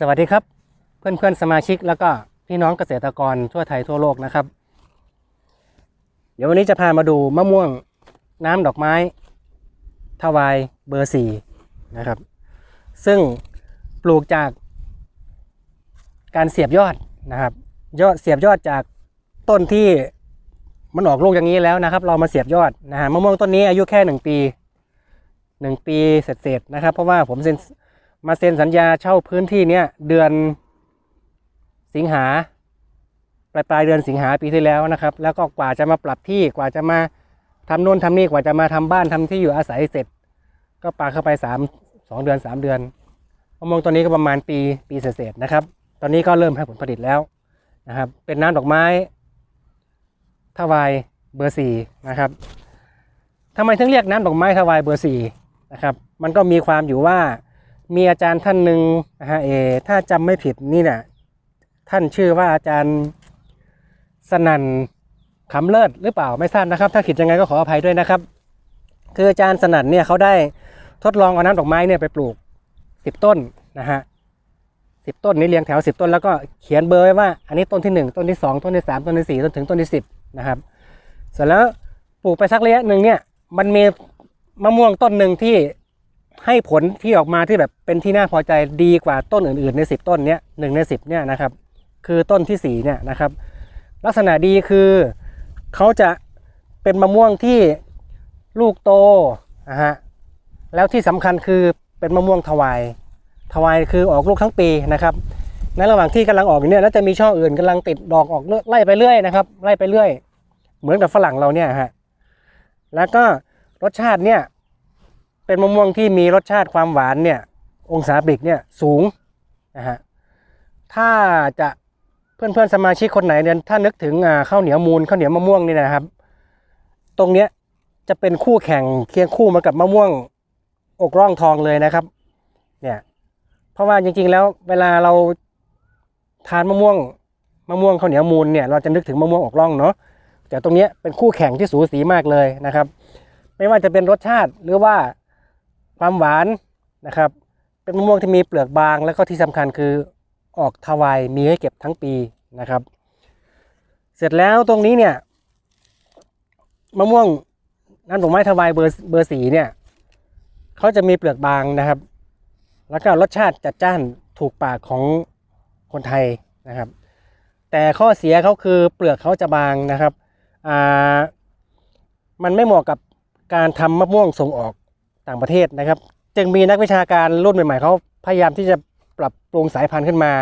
สวัสดีครับ เพื่อนเพื่อนสมาชิกแล้วก็พี่น้องเกษตรกรทั่วไทยทั่วโลกนะครับ เดี๋ยววันนี้จะพามาดูมะม่วงน้ำดอกไม้ทวายเบอร์สี่นะครับ ซึ่งปลูกจากการเสียบยอดนะครับ ยอดเสียบยอดจากต้นที่มันออกลูกอย่างนี้แล้วนะครับ เรามาเสียบยอดนะฮะมะม่วงต้นนี้อายุแค่หนึ่งปีหนึ่งปีเสร็จๆนะครับ เพราะว่าผมเซ็น มาเซ็นสัญญาเช่าพื้นที่เนี้ยเดือนสิงหาปลายปลายเดือนสิงหาปีที่แล้วนะครับ แล้วก็กว่าจะมาปรับที่กว่าจะมาทำโน่นทำนี่กว่าจะมาทำบ้านทำที่อยู่อาศัยเสร็จ ก็ปาเข้าไปสามสองเดือนสามเดือนมะม่วงตัวนี้ก็ประมาณปีปีเศษนะครับ ตอนนี้ก็เริ่มให้ผลผลิตแล้วนะครับ เป็นน้ำดอกไม้ทวายเบอร์สี่นะครับทำไมถึงเรียกน้ำดอกไม้ทวายเบอร์สี่นะครับ มันก็มีความอยู่ว่า มีอาจารย์ท่านหนึ่งนะฮะเอถ้าจำไม่ผิดนี่เนี่ยท่านชื่อว่าอาจารย์สนันขำเลิศหรือเปล่าไม่ทราบนะครับ ถ้าผิดยังไงก็ขออภัยด้วยนะครับ คืออาจารย์สนันเนี่ยเขาได้ทดลองเอาน้ำดอกไม้เนี่ยไปปลูกสิบต้นนะฮะสิบต้นนี้เรียงแถวสิบต้นแล้วก็เขียนเบอร์ไว้ว่าอันนี้ต้นที่หนึ่งต้นที่สองต้นที่สามต้นที่สี่ต้นถึงต้นที่สิบนะครับเสร็จแล้วปลูกไปสักระยะหนึ่งเนี่ยมันมีมะม่วงต้นหนึ่งที่ ให้ผลที่ออกมาที่แบบเป็นที่น่าพอใจดีกว่าต้นอื่น ๆ ใน 10 ต้นเนี้ยหนึ่งใน 10เนี่ยนะครับ คือต้นที่4เนี่ยนะครับ ลักษณะดีคือเขาจะเป็นมะม่วงที่ลูกโตนะฮะแล้วที่สำคัญคือเป็นมะม่วงทวายทวายคือออกลูกทั้งปีนะครับในระหว่างที่กำลังออกอยู่เนี่ยแล้วจะมีช่ออื่นกำลังติดดอกออกเรื่อยไล่ไปเรื่อยนะครับ ไล่ไปเรื่อย เหมือนกับฝรั่งเราเนี่ยฮะแล้วก็รสชาติเนี่ย เป็นมะม่วงที่มีรสชาติความหวานเนี่ยองศาบิกเนี่ยสูงนะฮะถ้าจะเพื่อนๆสมาชิกคนไหนเนี่ยถ้านึกถึงข้าวเหนียวมูลข้าวเหนียวมะม่วงนี่นะครับ ตรงเนี้ยจะเป็นคู่แข่งเคียงคู่มากับมะม่วงอกร่องทองเลยนะครับ เนี่ยเพราะว่าจริงๆแล้วเวลาเราทานมะม่วงมะม่วงข้าวเหนียวมูลเนี่ยเราจะนึกถึงมะม่วงอกร่องเนาะแต่ตรงนี้เป็นคู่แข่งที่สูสีมากเลยนะครับ ไม่ว่าจะเป็นรสชาติหรือว่า ความหวานนะครับ เป็นมะม่วงที่มีเปลือกบาง แล้วก็ที่สำคัญคือออกทวายมีให้เก็บทั้งปีนะครับ เสร็จแล้วตรงนี้เนี่ยมะม่วงน้ำดอกไม้ทวายเบอร์เบอร์สีเนี่ยเขาจะมีเปลือกบางนะครับ แล้วก็รสชาติจัดจ้านถูกปากของคนไทยนะครับ แต่ข้อเสียเขาคือเปลือกเขาจะบางนะครับอ่ามันไม่เหมาะกับการทำมะม่วงส่งออก ต่างประเทศนะครับ จึงมีนักวิชาการรุ่นใหม่ๆเขาพยายามที่จะปรับปรุงสายพันธุ์ขึ้นมา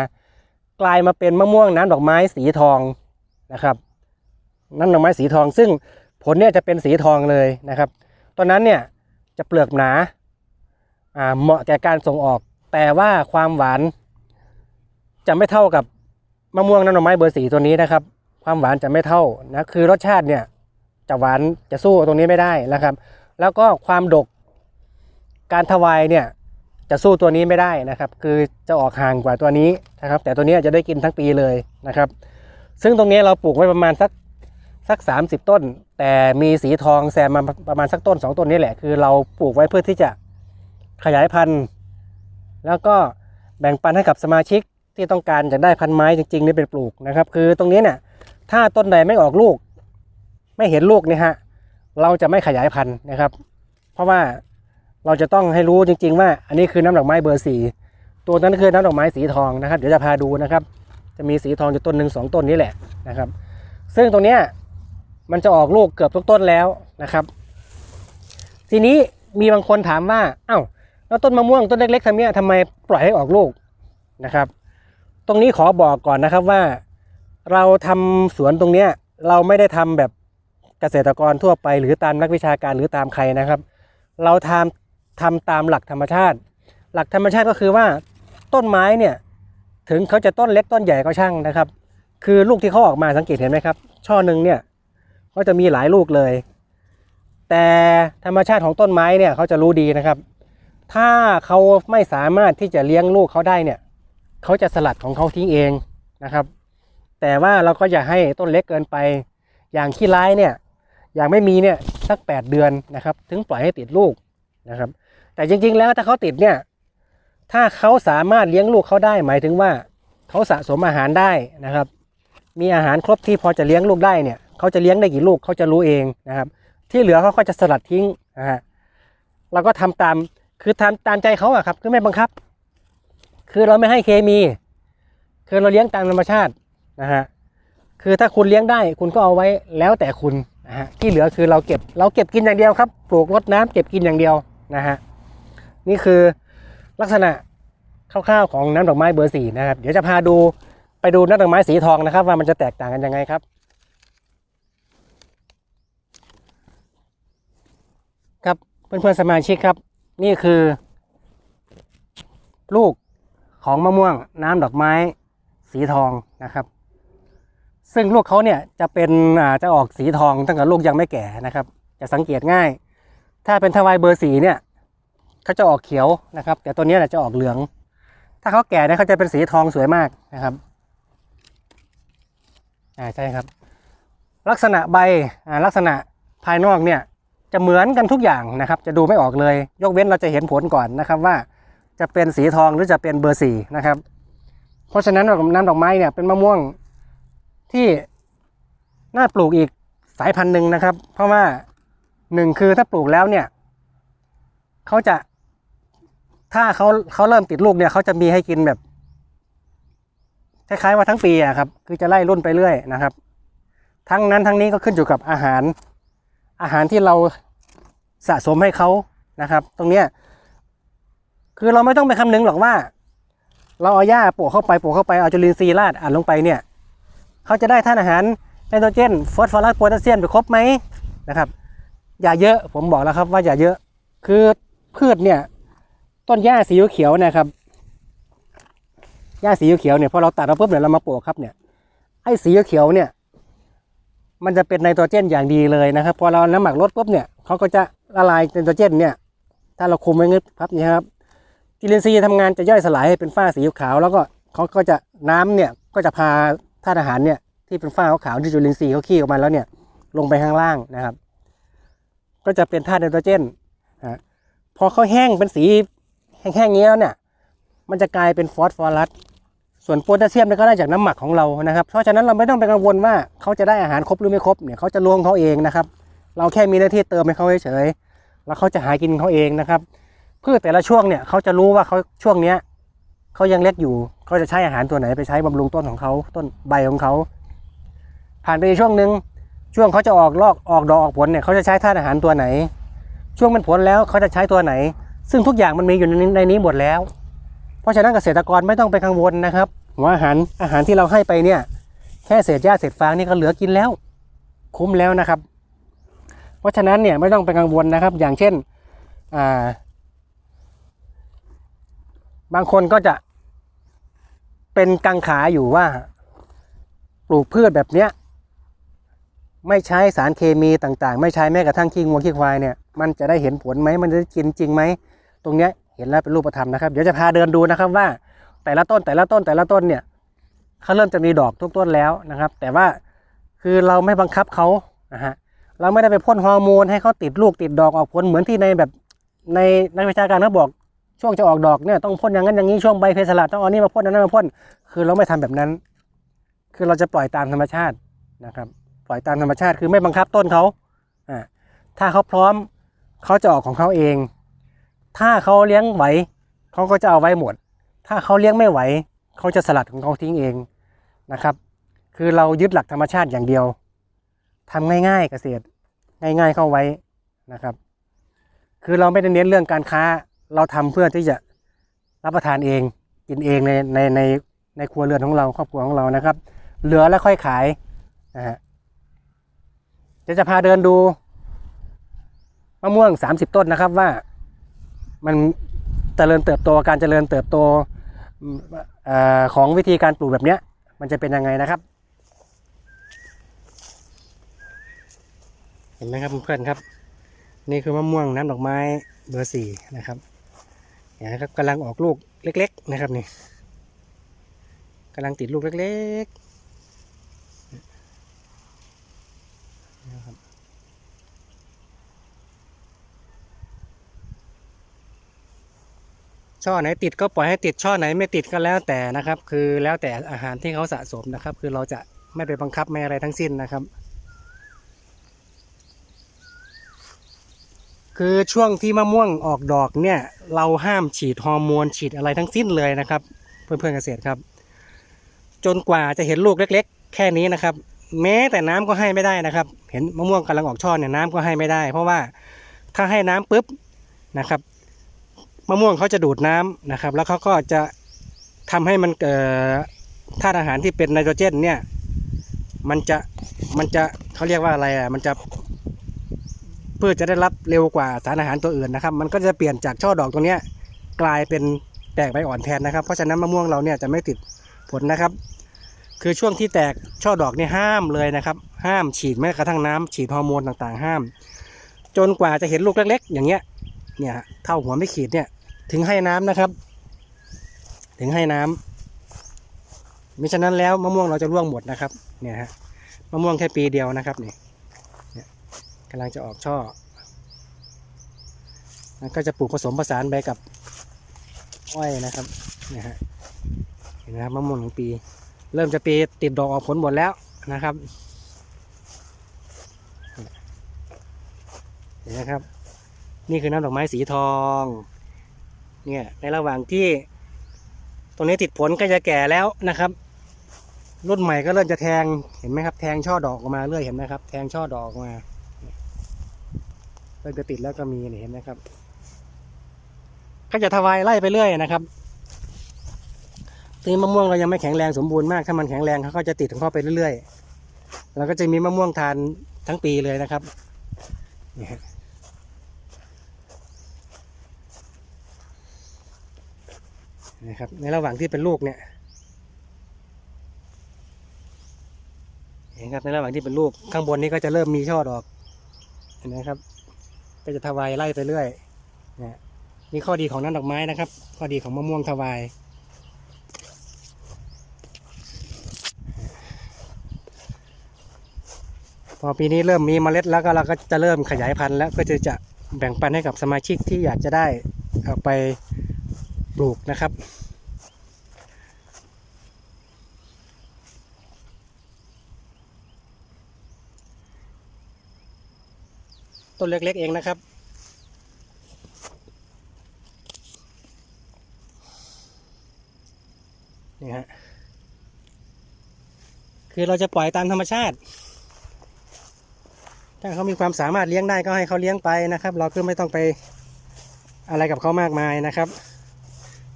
กลายมาเป็นมะม่วงน้ำดอกไม้สีทองนะครับน้ำดอกไม้สีทอง ซึ่งผลเนี่ยจะเป็นสีทองเลยนะครับตอนนั้นเนี่ยจะเปลือกหนาอ่าเหมาะแก่การส่งออก แต่ว่าความหวานจะไม่เท่ากับมะม่วงน้ำดอกไม้เบอร์สีตัวนี้นะครับ ความหวานจะไม่เท่านะคือรสชาติเนี่ยจะหวานจะสู้ตรงนี้ไม่ได้นะครับ แล้วก็ความดก การถวายเนี่ยจะสู้ตัวนี้ไม่ได้นะครับ คือจะออกห่างกว่าตัวนี้นะครับ แต่ตัวนี้จะได้กินทั้งปีเลยนะครับ ซึ่งตรงนี้เราปลูกไว้ประมาณสักสัก 30 ต้น แต่มีสีทองแซมมาประมาณสักต้น 2 ต้นนี่แหละ คือเราปลูกไว้เพื่อที่จะขยายพันธุ์ แล้วก็แบ่งปันให้กับสมาชิกที่ต้องการจะได้พันไม้จริงๆนี่เป็นปลูกนะครับ คือตรงนี้เนี่ยถ้าต้นใดไม่ออกลูก ไม่เห็นลูกเนี่ยฮะเราจะไม่ขยายพันธุ์นะครับ เพราะว่า เราจะต้องให้รู้จริง ๆ ว่า อันนี้คือน้ำดอกไม้เบอร์สี่ตัวนั้นคือน้ำดอกไม้สีทองนะครับเดี๋ยวจะพาดูนะครับ จะมีสีทองอยู่ต้นหนึ่งสองต้นนี้แหละนะครับ ซึ่งตรงเนี้ยมันจะออกลูกเกือบทุกต้นแล้วนะครับ ทีนี้มีบางคนถามว่าอ้าวแล้วต้นมะม่วงต้นเล็กๆทำเนี้ยทำไมปล่อยให้ออกลูกนะครับ ตรงนี้ขอบอกก่อนนะครับว่า เราทำสวนตรงเนี้ยเราไม่ได้ทำแบบเกษตรกรทั่วไป หรือตามนักวิชาการหรือตามใครนะครับ เราทำ ทำตามหลักธรรมชาติ หลักธรรมชาติก็คือว่าต้นไม้เนี่ยถึงเขาจะต้นเล็กต้นใหญ่ก็ช่างนะครับ คือลูกที่เขาออกมาสังเกตเห็นไหมครับ ช่อหนึ่งเนี่ยเขาจะมีหลายลูกเลย แต่ธรรมชาติของต้นไม้เนี่ยเขาจะรู้ดีนะครับ ถ้าเขาไม่สามารถที่จะเลี้ยงลูกเขาได้เนี่ยเขาจะสลัดของเขาทิ้งเองนะครับ แต่ว่าเราก็อย่าให้ต้นเล็กเกินไป อย่างขี้ร้ายเนี่ยอย่างไม่มีเนี่ยสัก 8 เดือนนะครับ ถึงปล่อยให้ติดลูกนะครับ แต่จริง ๆ แล้วถ้าเขาติดเนี่ย ถ้าเขาสามารถเลี้ยงลูกเขาได้หมายถึงว่าเขาสะสมอาหารได้นะครับ มีอาหารครบที่พอจะเลี้ยงลูกได้เนี่ยเขาจะเลี้ยงได้กี่ลูกเขาจะรู้เองนะครับ ที่เหลือเขาก็จะสลัดทิ้งนะฮะเราก็ทำตามคือทำตามใจเขาอะครับคือไม่บังคับ คือเราไม่ให้เคมี คือเราเลี้ยงตามธรรมชาตินะฮะคือถ้าคุณเลี้ยงได้คุณก็เอาไว้แล้วแต่คุณนะฮะที่เหลือคือเราเก็บเราเก็บกินอย่างเดียวครับ ปลูกรดน้ำเก็บกินอย่างเดียวนะฮะ นี่คือลักษณะคร่าวๆของน้ำดอกไม้เบอร์สี่นะครับ เดี๋ยวจะพาดูไปดูน้ำดอกไม้สีทองนะครับ ว่ามันจะแตกต่างกันยังไงครับ ครับเพื่อนๆสมาชิกครับ นี่คือ ลูกของมะม่วงน้ำดอกไม้สีทองนะครับ ซึ่งลูกเขาเนี่ยจะเป็นจะออกสีทองตั้งแต่ลูกยังไม่แก่นะครับ จะสังเกตง่าย ถ้าเป็นทวายเบอร์สีเนี่ย เขาจะออกเขียวนะครับ แต่ตัวนี้จะออกเหลือง ถ้าเขาแก่เนี่ยเขาจะเป็นสีทองสวยมากนะครับอ่าใช่ครับ ลักษณะใบอ่าลักษณะภายนอกเนี่ยจะเหมือนกันทุกอย่างนะครับ จะดูไม่ออกเลย ยกเว้นเราจะเห็นผลก่อนนะครับว่าจะเป็นสีทองหรือจะเป็นเบอร์สี่นะครับ เพราะฉะนั้นน้ำดอกไม้เนี่ยเป็นมะม่วงที่น่าปลูกอีกสายพันธุ์หนึ่งนะครับ เพราะว่าหนึ่งคือถ้าปลูกแล้วเนี่ยเขาจะ ถ้าเขาเขาเริ่มติดลูกเนี่ยเขาจะมีให้กินแบบคล้ายๆว่าทั้งปีอะครับ คือจะไล่รุ่นไปเรื่อยนะครับ ทั้งนั้นทั้งนี้ก็ขึ้นอยู่กับอาหาร อาหารที่เราสะสมให้เขานะครับ ตรงเนี้ยคือเราไม่ต้องไปคำนึงหรอกว่า เราเอาหญ้าปลูกเข้าไปปลูกเข้าไปเอาจุลินทรีย์ราดอัดลงไปเนี่ยเขาจะได้ธาตุอาหารไนโตรเจนฟอสฟอรัสโพแทสเซียมไปครบไหมนะครับ อย่าเยอะผมบอกแล้วครับว่าอย่าเยอะ คือพืชเนี่ย ต้นหญ้าสีเขียวนะครับหญ้าสีเขียวเนี่ยพอเราตัดมาปุ๊บเนี่ยเรามาปลูกครับเนี่ยไอ้สีเขียวเนี่ยมันจะเป็นไนโตรเจนอย่างดีเลยนะครับ พอเราน้ำหมักลดปุ๊บเนี่ยเขาก็จะละลายไนโตรเจนเนี่ย ถ้าเราคุมไว้งึบครับนี่ครับจุลินทรีย์ทำงานจะย่อยสลายให้เป็นฝ้าสีขาว แล้วก็เขาก็จะน้ำเนี่ยก็จะพาธาตุอาหารเนี่ยที่เป็นฝ้าขาวที่จุลินทรีย์เขาขี้ออกมาแล้วเนี่ยลงไปข้างล่างนะครับ ก็จะเป็นธาตุไนโตรเจนอะพอเขาแห้งเป็นสี แห้งๆอย่างนี้แล้วเนี่ย มันจะกลายเป็นฟอสฟอรัส ส่วนโพแทสเซียมเนี่ยก็ได้จากน้ำหมักของเรานะครับ เพราะฉะนั้นเราไม่ต้องไปกังวลว่าเขาจะได้อาหารครบหรือไม่ครบเนี่ยเขาจะลวงเขาเองนะครับ เราแค่มีหน้าที่เติมให้เขาเฉยๆแล้วเขาจะหากินเขาเองนะครับพืชแต่ละช่วงเนี่ยเขาจะรู้ว่าเขาช่วงเนี้ยเขายังเล็กอยู่เขาจะใช้อาหารตัวไหนไปใช้บำรุงต้นของเขาต้นใบของเขาผ่านไปช่วงหนึ่งช่วงเขาจะออกลอกออกดอกออกผลเนี่ยเขาจะใช้ธาตุอาหารตัวไหน ช่วงมันผลแล้วเขาจะใช้ตัวไหน ซึ่งทุกอย่างมันมีอยู่ในในี้หมดแล้ว เพราะฉะนั้นเกษตรกรไม่ต้องไปกังวลนะครับว่าอาหารอาหารที่เราให้ไปเนี่ยแค่เศษหญ้าเศษฟางนี่ก็เหลือกินแล้ว คุ้มแล้วนะครับ เพราะฉะนั้นเนี่ยไม่ต้องไปกังวลนะครับ อย่างเช่นอ่าบางคนก็จะเป็นกังขาอยู่ว่าปลูกพืชแบบเนี้ยไม่ใช้สารเคมีต่างๆ ไม่ใช้แม้กระทั่งขี้งัวขี้ควายเนี่ยมันจะได้เห็นผลไหมมันจะได้กินจริงไหม ตรงเนี้ยเห็นแล้วเป็นรูปธรรมนะครับ เดี๋ยวจะพาเดินดูนะครับว่าแต่ละต้นแต่ละต้นแต่ละต้นเนี่ยเขาเริ่มจะมีดอกทุกต้นแล้วนะครับ แต่ว่าคือเราไม่บังคับเขานะฮะเราไม่ได้ไปพ่นฮอร์โมนให้เขาติดลูกติดดอกออกผลเหมือนที่ในแบบในนักวิชาการเขาบอกช่วงจะออกดอกเนี่ยต้องพ่นอย่างนั้นอย่างนี้ช่วงใบเพสลัดต้องเอานี่มาพ่นอันนั้นมาพ่นคือเราไม่ทำแบบนั้น คือเราจะปล่อยตามธรรมชาตินะครับ ปล่อยตามธรรมชาติคือไม่บังคับต้นเขาอ่าถ้าเขาพร้อมเขาจะออกของเขาเอง ถ้าเขาเลี้ยงไหวเขาก็จะเอาไว้หมด ถ้าเขาเลี้ยงไม่ไหวเขาจะสลัดของเขาทิ้งเองนะครับ คือเรายึดหลักธรรมชาติอย่างเดียวทำง่ายๆเกษตร ง่าย ๆเข้าไว้นะครับ คือเราไม่ได้เน้นเรื่องการค้าเราทำเพื่อที่จะรับประทานเองกินเองในในในในครัวเรือนของเราครอบครัวของเรานะครับ เหลือแล้วค่อยขายนะฮะเดี๋ยวจะพาเดินดูมะม่วง 30 ต้นนะครับว่า มันเจริญเติบโตการเจริญเติบโตอของวิธีการปลูกแบบเนี้ย มันจะเป็นยังไงนะครับ เห็นไหมครับเพื่อนครับ นี่คือมะม่วงน้ำดอกไม้เบอร์สี่นะครับเนี่ยนะครับกำลังออกลูกเล็ก ๆ นะครับนี่กำลังติดลูกเล็ก ๆนะครับ ช่อไหนติดก็ปล่อยให้ติดช่อไหนไม่ติดก็แล้วแต่นะครับ คือแล้วแต่อาหารที่เขาสะสมนะครับ คือเราจะไม่ไปบังคับไม่อะไรทั้งสิ้นนะครับ คือช่วงที่มะม่วงออกดอกเนี่ย เราห้ามฉีดฮอร์โมนฉีดอะไรทั้งสิ้นเลยนะครับ เพื่อนๆเกษตรครับ จนกว่าจะเห็นลูกเล็ก ๆ แค่นี้นะครับ แม้แต่น้ำก็ให้ไม่ได้นะครับ เห็นมะม่วงกำลังออกช่อเนี่ยน้ำก็ให้ไม่ได้ เพราะว่าถ้าให้น้ำปุ๊บนะครับ มะม่วงเขาจะดูดน้ำนะครับ แล้วเขาก็จะทำให้มันเกิดธาตุอาหารที่เป็นไนโตรเจนเนี่ย มันจะมันจะเขาเรียกว่าอะไรอะมันจะเพืชจะได้รับเร็วกว่าสารอาหารตัวอื่นนะครับ มันก็จะเปลี่ยนจากช่อดอกตรงนี้กลายเป็นแตกใบอ่อนแทนนะครับ เพราะฉะนั้นมะม่วงเราเนี่ยจะไม่ติดผลนะครับ คือช่วงที่แตกช่อดอกนี่ห้ามเลยนะครับ ห้ามฉีดแม้กระทั่งน้ำฉีดฮอร์โมนต่างๆ ห้าม จนกว่าจะเห็นลูกเล็กๆ อย่างเงี้ยเนี่ยเท่าหัวไม่ขีดเนี่ย ถึงให้น้ำนะครับ ถึงให้น้ำมิฉะนั้นแล้วมะม่วงเราจะร่วงหมดนะครับ เนี่ยฮะมะม่วงแค่ปีเดียวนะครับนี่เนี่ยกำลังจะออกช่อแล้วก็จะปลูกผสมผสานไปกับอ้อยนะครับเนี่ยฮะเห็นไหมครับมะม่วงหนึ่งปี เริ่มจะปีติดดอกออกผลหมดแล้วนะครับเห็นไหมครับ นี่คือน้ำดอกไม้สีทอง เนี่ยในระหว่างที่ตรงนี้ติดผลก็จะแก่แล้วนะครับ รุ่นใหม่ก็เริ่มจะแทงเห็นไหมครับ แทงช่อดอกออกมาเรื่อยเห็นไหมครับ แทงช่อดอกออกมาเริ่มจะติดแล้วก็มีเห็นไหมครับ ก็จะทวายไล่ไปเรื่อยนะครับทีนี้มะม่วงเรายังไม่แข็งแรงสมบูรณ์มากถ้ามันแข็งแรงเขาก็จะติดของเขาไปเรื่อยๆแล้วก็จะมีมะม่วงทานทั้งปีเลยนะครับ นะนะครับ ในระหว่างที่เป็นลูกเนี่ยเห็นครับในระหว่างที่เป็นลูกข้างบนนี้ก็จะเริ่มมีช่อดอกเห็นไหมครับ ก็จะทวายไล่ไปเรื่อยนะนี่ข้อดีของน้ำดอกไม้นะครับ ข้อดีของมะม่วงทวายพอปีนี้เริ่มมีเมล็ดแล้วก็เราก็จะเริ่มขยายพันธุ์แล้วก็จะจะแบ่งปันให้กับสมาชิกที่อยากจะได้เอาไป ปลูกนะครับ ต้นเล็กๆเองนะครับนี่ฮะคือเราจะปล่อยตามธรรมชาติ ถ้าเขามีความสามารถเลี้ยงได้ก็ให้เขาเลี้ยงไปนะครับ เราก็ไม่ต้องไปอะไรกับเขามากมายนะครับ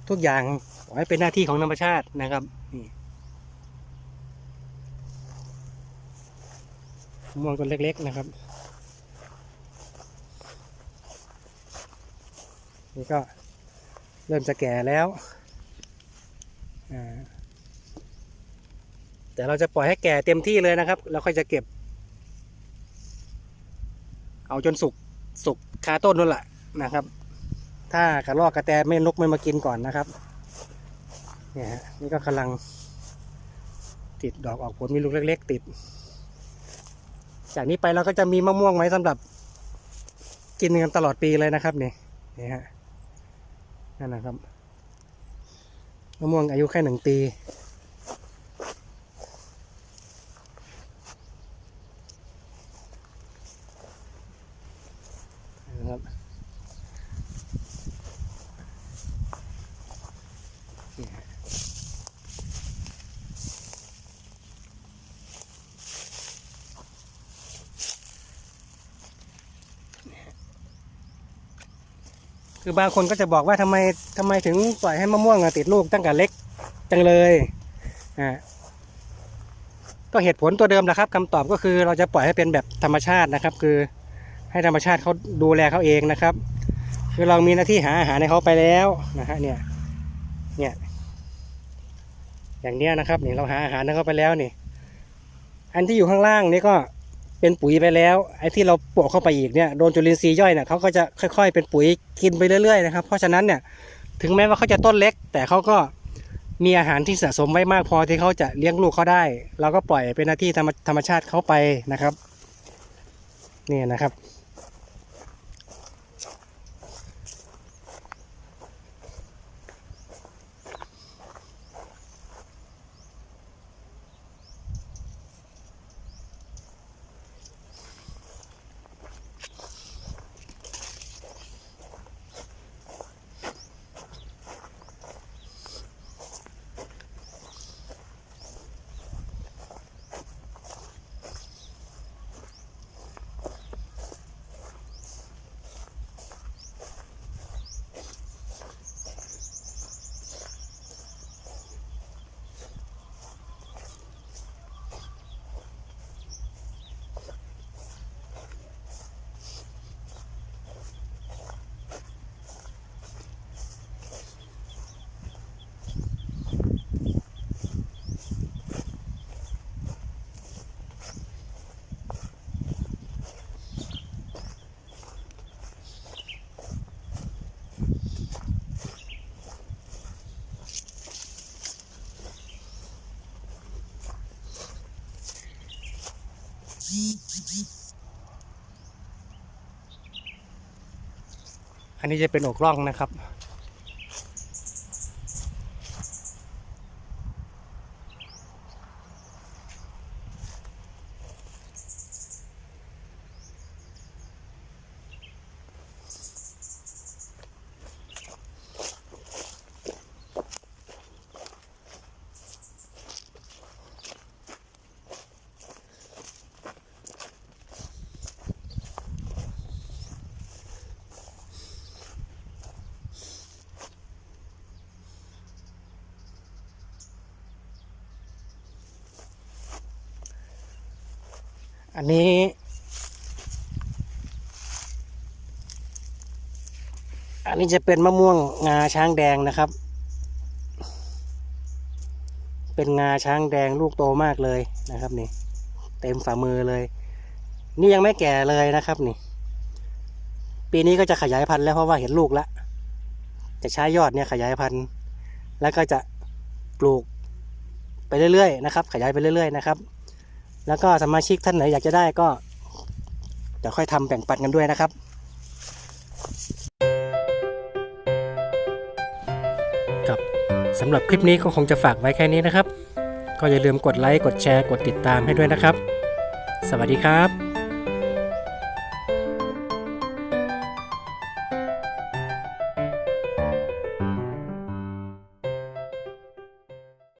ทุกอย่างขอให้เป็นหน้าที่ของธรรมชาตินะครับนี่ม่วงต้นเล็ก ๆ นะครับ นี่ก็เริ่มจะแก่แล้ว แต่เราจะปล่อยให้แก่เต็มที่เลยนะครับ แล้วค่อยจะเก็บ เอาจนสุก สุกคาต้นนั่นแหละนะครับ ถ้ากระรอกกระแตไม่นกไม่มากินก่อนนะครับเนี่ยฮะนี่ก็กำลังติดดอกออกผลมีลูกเล็ก ๆ ติด จากนี้ไปเราก็จะมีมะม่วงไว้สำหรับ กินกันตลอดปีเลยนะครับนี่นี่ฮะนั่นนะครับมะม่วงอายุแค่หนึ่งปีนะครับนี่ฮะ คือบางคนก็จะบอกว่าทำไมทำไมถึงปล่อยให้มะม่วงติดลูกตั้งแต่เล็กจังเลยอ่าก็เหตุผลตัวเดิมแหละครับคำตอบก็คือเราจะปล่อยให้เป็นแบบธรรมชาตินะครับ คือให้ธรรมชาติเขาดูแลเขาเองนะครับ คือเรามีหน้าที่หาอาหารให้เขาไปแล้วนะฮะเนี่ยเนี่ยอย่างเนี้ยนะครับนี่เราหาอาหารให้เขาไปแล้วนี่ อันที่อยู่ข้างล่างนี่ก็ เป็นปุ๋ยไปแล้วไอ้ที่เราโปะเข้าไปอีกเนี่ยโดนจุลินทรีย์ย่อยเนี่ยเขาก็จะค่อย ๆ เป็นปุ๋ยกินไปเรื่อยๆนะครับ เพราะฉะนั้นเนี่ยถึงแม้ว่าเขาจะต้นเล็ก แต่เขาก็มีอาหารที่สะสมไว้มากพอที่เขาจะเลี้ยงลูกเขาได้ เราก็ปล่อยเป็นหน้าที่ธรรมธรรมชาติเขาไปนะครับ นี่นะครับ อันนี้จะเป็นอกร่องนะครับ อันนี้ อันนี้จะเป็นมะม่วงงาช้างแดงนะครับ เป็นงาช้างแดงลูกโตมากเลยนะครับนี่ เต็มฝ่ามือเลย นี่ยังไม่แก่เลยนะครับนี่ ปีนี้ก็จะขยายพันธุ์แล้วเพราะว่าเห็นลูกแล้ว จะใช้ยอดเนี่ยขยายพันธุ์ แล้วก็จะปลูกไปเรื่อยๆนะครับ ขยายไปเรื่อยๆนะครับ แล้วก็สมาชิกท่านไหนอยากจะได้ก็เดี๋ยวค่อยทำแบ่งปันกันด้วยนะครับครับสำหรับคลิปนี้ก็คงจะฝากไว้แค่นี้นะครับ ก็อย่าลืมกดไลค์กดแชร์กดติดตามให้ด้วยนะครับ สวัสดีครับ